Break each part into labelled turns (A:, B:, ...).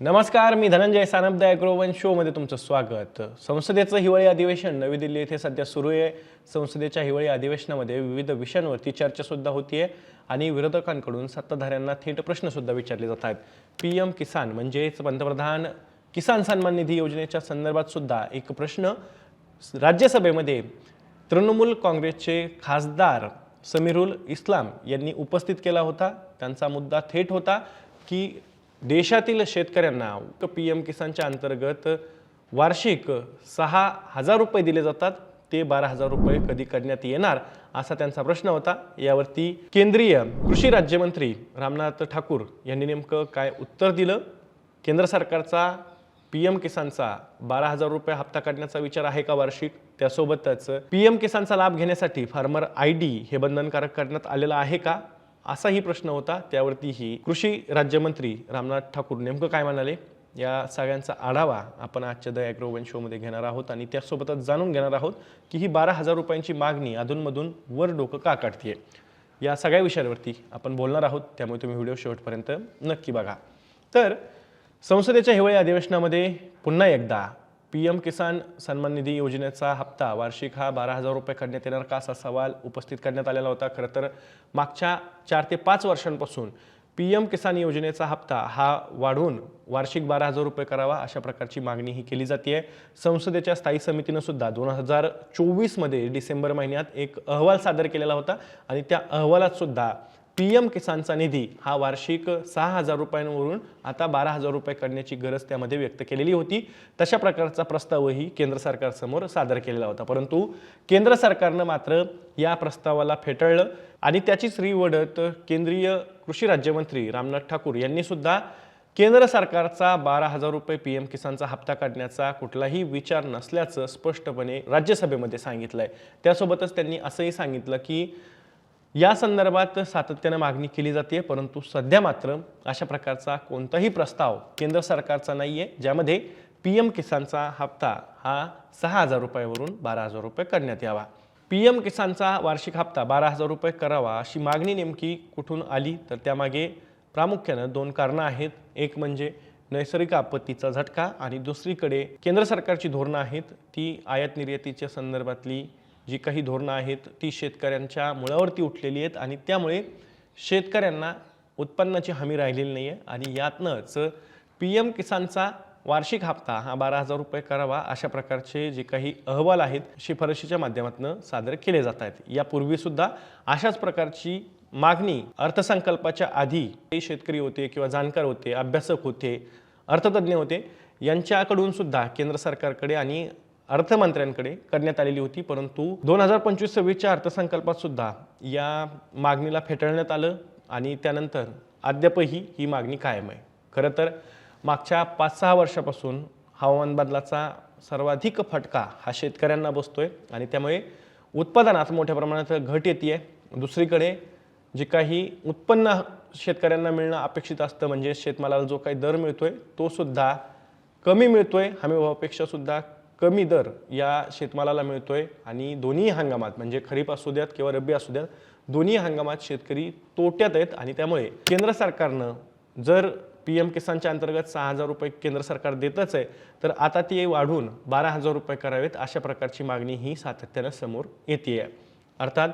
A: नमस्कार मी धनंजय सानप वन शोमध्ये तुमचं स्वागत. संसदेचं हिवाळी अधिवेशन नवी दिल्ली येथे सध्या सुरू आहे. संसदेच्या हिवाळी अधिवेशनामध्ये विविध विषयांवरती चर्चासुद्धा होतीये आणि विरोधकांकडून सत्ताधाऱ्यांना थेट प्रश्नसुद्धा विचारले जात आहेत पी एम किसान म्हणजेच पंतप्रधान किसान सन्मान निधी योजनेच्या संदर्भात सुद्धा एक प्रश्न राज्यसभेमध्ये तृणमूल काँग्रेसचे खासदार समीरुल इस्लाम यांनी उपस्थित केला होता. त्यांचा मुद्दा थेट होता की देशातील शेतकऱ्यांना पी एम किसानच्या अंतर्गत वार्षिक सहा हजार रुपये दिले जातात. ते बारा हजार रुपये कधी करण्यात येणार असा त्यांचा प्रश्न होता. यावरती केंद्रीय कृषी राज्यमंत्री रामनाथ ठाकूर यांनी नेमकं काय उत्तर दिलं? केंद्र सरकारचा पी एम किसानचा बारा हजार रुपये हप्ता काढण्याचा विचार आहे का वार्षिक? त्यासोबतच पी एम किसानचा लाभ घेण्यासाठी फार्मर आय डी हे बंधनकारक करण्यात आलेलं आहे का? असाही प्रश्न होता. त्यावरतीही कृषी राज्यमंत्री रामनाथ ठाकूर नेमकं काय म्हणाले या सगळ्यांचा आढावा आपण आजच्या द ॲग्रोवन शोमध्ये घेणार आहोत आणि त्यासोबतच जाणून घेणार आहोत की ही बारा हजार रुपयांची मागणी अधूनमधून वर डोकं का काढतीये? या सगळ्या विषयांवरती आपण बोलणार आहोत. त्यामुळे तुम्ही व्हिडिओ शेवटपर्यंत नक्की बघा. तर संसदेच्या हिवाळी अधिवेशनामध्ये पुन्हा एकदा पी एम किसान सन्मान निधी योजनेचा हप्ता वार्षिक हा बारा हजार रुपये करण्यात येणार का असा सवाल उपस्थित करण्यात आलेला होता. खरं तर मागच्या चार ते पाच वर्षांपासून पी एम किसान योजनेचा हप्ता हा वाढवून वार्षिक बारा हजार रुपये करावा अशा प्रकारची मागणी ही केली जाते संसदेच्या स्थायी समितीनं सुद्धा दोन हजार चोवीसमध्ये डिसेंबर महिन्यात एक अहवाल सादर केलेला होता आणि त्या अहवालात सुद्धा पी एम किसानचा निधी हा वार्षिक सहा हजार रुपयांवरून आता बारा हजार रुपये करण्याची गरज त्यामध्ये व्यक्त केलेली होती. तशा प्रकारचा प्रस्तावही केंद्र सरकारसमोर सादर केलेला होता. परंतु केंद्र सरकारनं मात्र या प्रस्तावाला फेटाळलं आणि त्याचीच रिवडत केंद्रीय कृषी राज्यमंत्री रामनाथ ठाकूर यांनी सुद्धा केंद्र सरकारचा बारा हजार रुपये पी एम किसानचा हप्ता काढण्याचा कुठलाही विचार नसल्याचं स्पष्टपणे राज्यसभेमध्ये सांगितलं आहे त्यासोबतच त्यांनी असंही सांगितलं की या संदर्भात सातत्यानं मागणी केली जाते परंतु सध्या मात्र अशा प्रकारचा कोणताही प्रस्ताव केंद्र सरकारचा नाही आहे ज्यामध्ये पी एम किसानचा हप्ता हा सहा हजार रुपयावरून बारा हजार रुपये करण्यात यावा. पी एम किसानचा वार्षिक हप्ता बारा हजार रुपये करावा अशी मागणी नेमकी कुठून आली? तर त्यामागे प्रामुख्यानं दोन कारणं आहेत. एक म्हणजे नैसर्गिक आपत्तीचा झटका आणि दुसरीकडे केंद्र सरकारची धोरणं आहेत. ती आयात निर्यातीच्या संदर्भातली जी काही धोरणं आहेत ती शेतकऱ्यांच्या मुळावरती उठलेली आहेत आणि त्यामुळे शेतकऱ्यांना उत्पन्नाची हमी राहिलेली नाही आहे आणि यातनंच पी एम किसानचा वार्षिक हप्ता हा बारा हजार रुपये करावा अशा प्रकारचे जे काही अहवाल आहेत शिफारशीच्या माध्यमातून सादर केले जात आहेत. यापूर्वीसुद्धा अशाच प्रकारची मागणी अर्थसंकल्पाच्या आधी ते शेतकरी होते किंवा जाणकार होते अभ्यासक होते अर्थतज्ज्ञ होते यांच्याकडून सुद्धा केंद्र सरकारकडे आणि अर्थमंत्र्यांकडे करण्यात आलेली होती परंतु दोन हजार पंचवीस सव्वीसच्या अर्थसंकल्पात सुद्धा या मागणीला फेटाळण्यात आलं आणि त्यानंतर अद्यापही ही मागणी कायम आहे. खरं तर मागच्या पाच सहा वर्षापासून हवामान बदलाचा सर्वाधिक फटका हा शेतकऱ्यांना बसतोय आणि त्यामुळे उत्पादनात मोठ्या प्रमाणात घट येते आहे दुसरीकडे जे काही उत्पन्न शेतकऱ्यांना मिळणं अपेक्षित असतं म्हणजे शेतमालाला जो काही दर मिळतोय तो सुद्धा कमी मिळतोय. हमीभावापेक्षा सुद्धा कमी दर या शेतमालाला मिळतो आहे आणि दोन्ही हंगामात म्हणजे खरीप असू द्यात किंवा रब्बी असू द्यात दोन्ही हंगामात शेतकरी तोट्यात आहेत आणि त्यामुळे केंद्र सरकारनं जर पी एम किसानच्या अंतर्गत सहा हजार रुपये केंद्र सरकार देतच आहे तर आता ती वाढवून बारा हजार रुपये करावेत अशा प्रकारची मागणी ही सातत्यानं समोर येते आहे अर्थात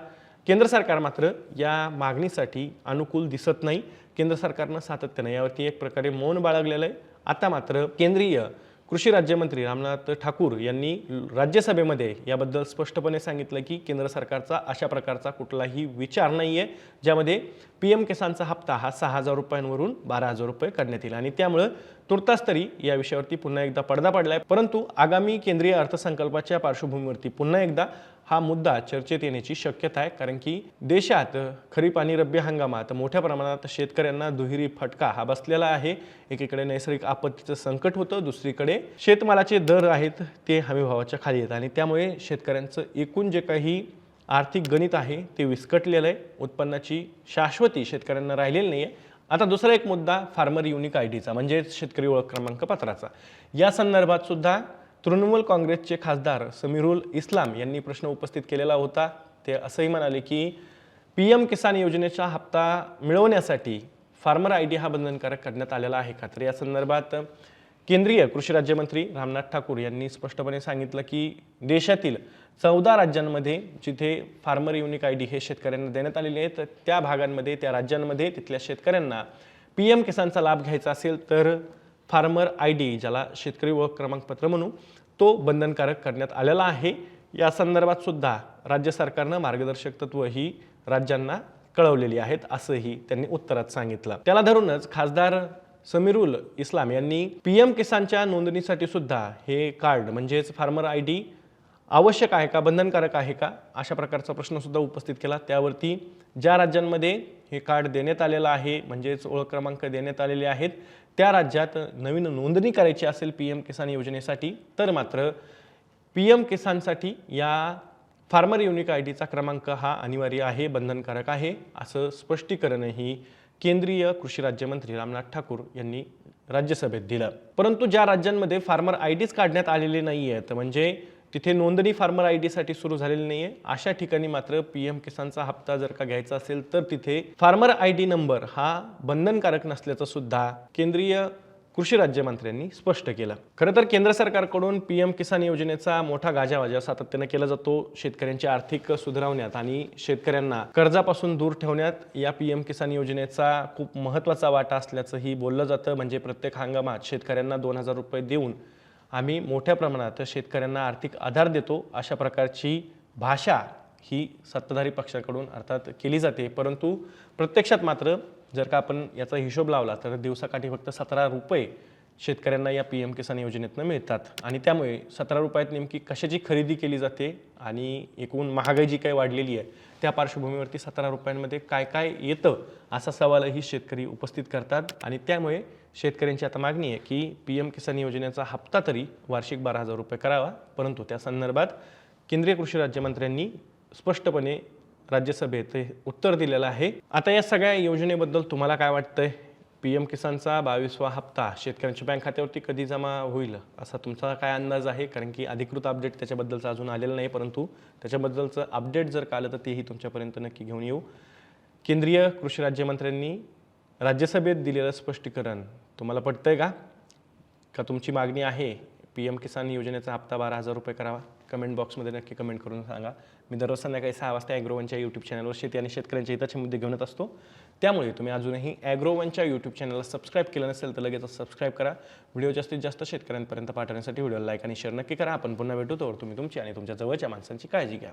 A: केंद्र सरकार मात्र या मागणीसाठी अनुकूल दिसत नाही. केंद्र सरकारनं सातत्यानं यावरती एक प्रकारे मौन बाळगलेलं आहे. आता मात्र केंद्रीय कृषी राज्यमंत्री रामनाथ ठाकूर यांनी राज्यसभेमध्ये याबद्दल स्पष्टपणे सांगितलं की केंद्र सरकारचा अशा प्रकारचा कुठलाही विचार नाही आहे ज्यामध्ये पी एम किसानचा हप्ता हा सहा हजार रुपयांवरून बारा हजार रुपये करण्यात येईल. आणि त्यामुळं तुर्तास तरी या विषयावरती पुन्हा एकदा पडदा पडला आहे परंतु आगामी केंद्रीय अर्थसंकल्पाच्या पार्श्वभूमीवरती पुन्हा एकदा हा मुद्दा चर्चेत येण्याची शक्यता आहे. कारण की देशात खरीप आणि रब्बी हंगामात मोठ्या प्रमाणात शेतकऱ्यांना दुहेरी फटका हा बसलेला आहे. एकीकडे नैसर्गिक आपत्तीचं संकट होतं दुसरीकडे शेतमालाचे दर आहेत ते हमीभावाच्या खाली आहेत आणि त्यामुळे शेतकऱ्यांचं एकूण जे काही आर्थिक गणित आहे ते विस्कटलेलं आहे. उत्पन्नाची शाश्वती शेतकऱ्यांना राहिलेली नाही आहे आता दुसरा एक मुद्दा फार्मर युनिक आय डीचा म्हणजेच शेतकरी ओळख क्रमांक पत्राचा या संदर्भात सुद्धा तृणमूल काँग्रेसचे खासदार समीरुल इस्लाम यांनी प्रश्न उपस्थित केलेला होता. ते असंही म्हणाले की पी एम किसान योजनेचा हप्ता मिळवण्यासाठी फार्मर आय डी हा बंधनकारक करण्यात आलेला आहे. का तर या संदर्भात केंद्रीय कृषी राज्यमंत्री रामनाथ ठाकूर यांनी स्पष्टपणे सांगितलं की देशातील चौदा राज्यांमध्ये जिथे फार्मर युनिक आय डी हे शेतकऱ्यांना देण्यात आलेले आहेत तर त्या भागांमध्ये त्या राज्यांमध्ये तिथल्या शेतकऱ्यांना पी एम किसानचा लाभ घ्यायचा असेल तर फार्मर आय डी ज्याला शेतकरी ओळख क्रमांकपत्र म्हणू तो बंधनकारक करण्यात आलेला आहे. या संदर्भात सुद्धा राज्य सरकारनं मार्गदर्शक तत्व ही राज्यांना कळवलेली आहेत असंही त्यांनी उत्तरात सांगितलं. त्याला धरूनच खासदार समीरुल इस्लाम यांनी पी एम किसानच्या नोंदणीसाठी सुद्धा हे कार्ड म्हणजेच फार्मर आय डी आवश्यक आहे का बंधनकारक आहे का अशा प्रकारचा प्रश्नसुद्धा उपस्थित केला. त्यावरती ज्या राज्यांमध्ये हे कार्ड देण्यात आलेलं आहे म्हणजेच ओळख क्रमांक देण्यात आलेले आहेत त्या राज्यात नवीन नोंदणी करायची असेल पी एम किसान योजनेसाठी तर मात्र पी एम किसानसाठी या फार्मर युनिक आय डीचा क्रमांक हा अनिवार्य आहे बंधनकारक आहे असं स्पष्टीकरणही केंद्रीय कृषी राज्यमंत्री रामनाथ ठाकूर यांनी राज्यसभेत दिलं. परंतु ज्या राज्यांमध्ये फार्मर आय डीच काढण्यात आलेले नाही आहेत म्हणजे तिथे नोंदणी फार्मर आय डीसाठी सुरू झालेली नाही आहे अशा ठिकाणी मात्र पी एम किसानचा हप्ता जर का घ्यायचा असेल तर तिथे फार्मर आय डी नंबर हा बंधनकारक नसल्याचं सुद्धा केंद्रीय कृषी राज्यमंत्र्यांनी स्पष्ट केलं. खरं तर केंद्र सरकारकडून पी एम किसान योजनेचा मोठा गाजावाजा सातत्यानं केला जातो. शेतकऱ्यांची आर्थिक सुधारवण्यात आणि शेतकऱ्यांना कर्जापासून दूर ठेवण्यात या पी एम किसान योजनेचा खूप महत्त्वाचा वाटा असल्याचंही बोललं जातं. म्हणजे प्रत्येक हंगामात शेतकऱ्यांना दोन हजार रुपये देऊन आम्ही मोठ्या प्रमाणात शेतकऱ्यांना आर्थिक आधार देतो अशा प्रकारची भाषा ही सत्ताधारी पक्षाकडून अर्थात केली जाते. परंतु प्रत्यक्षात मात्र जर का आपण याचा हिशोब लावला तर दिवसाकाठी फक्त सतरा रुपये शेतकऱ्यांना या पी एम किसान योजनेतनं मिळतात. आणि त्यामुळे सतरा रुपयात नेमकी कशाची खरेदी केली जाते आणि एकूण महागाई जी काही वाढलेली आहे त्या पार्श्वभूमीवरती सतरा रुपयांमध्ये काय काय येतं असा सवालही शेतकरी उपस्थित करतात. आणि त्यामुळे शेतकऱ्यांची आता मागणी आहे की पी एम किसान योजनेचा हप्ता तरी वार्षिक बारा हजार रुपये करावा. परंतु त्या संदर्भात केंद्रीय कृषी राज्यमंत्र्यांनी स्पष्टपणे राज्यसभेत उत्तर दिलेलं आहे. आता या सगळ्या योजनेबद्दल तुम्हाला काय वाटतंय? पी एम किसानचा बावीसवा हप्ता शेतकऱ्यांच्या बँक खात्यावरती कधी जमा होईल असा तुमचा काय अंदाज आहे? कारण की अधिकृत अपडेट त्याच्याबद्दलचं अजून आलेलं नाही परंतु त्याच्याबद्दलचं अपडेट जर का आलं तर तेही तुमच्यापर्यंत नक्की घेऊन येऊ. केंद्रीय कृषी राज्यमंत्र्यांनी राज्यसभेत दिलेलं स्पष्टीकरण तुम्हाला पटतंय का? का तुमची मागणी आहे पी एम किसान योजनेचा हप्ता बारा हजार रुपये करावा. कमेंट बॉक्समध्ये नक्की कमेंट करून सांगा. मी दररोज संध्याकाळी सहा वाजता ॲग्रोवनच्या यूट्यूब चॅनलवर शेती आणि शेतकऱ्यांच्या हिताचे मुद्दे घेऊन येत असतो. त्यामुळे तुम्ही अजूनही ॲग्रोवनच्या यूट्यूब चॅनलला सबस्क्राईब केलं नसेल तर लगेच सबस्क्राईब करा. व्हिडिओ जास्तीत जास्त शेतकऱ्यांपर्यंत पाठवण्यासाठी व्हिडिओ लाईक आणि शेअर नक्की करा. आपण पुन्हा भेटू तर तुम्ही तुमची आणि तुमच्या जवळच्या माणसांची काळजी घ्या.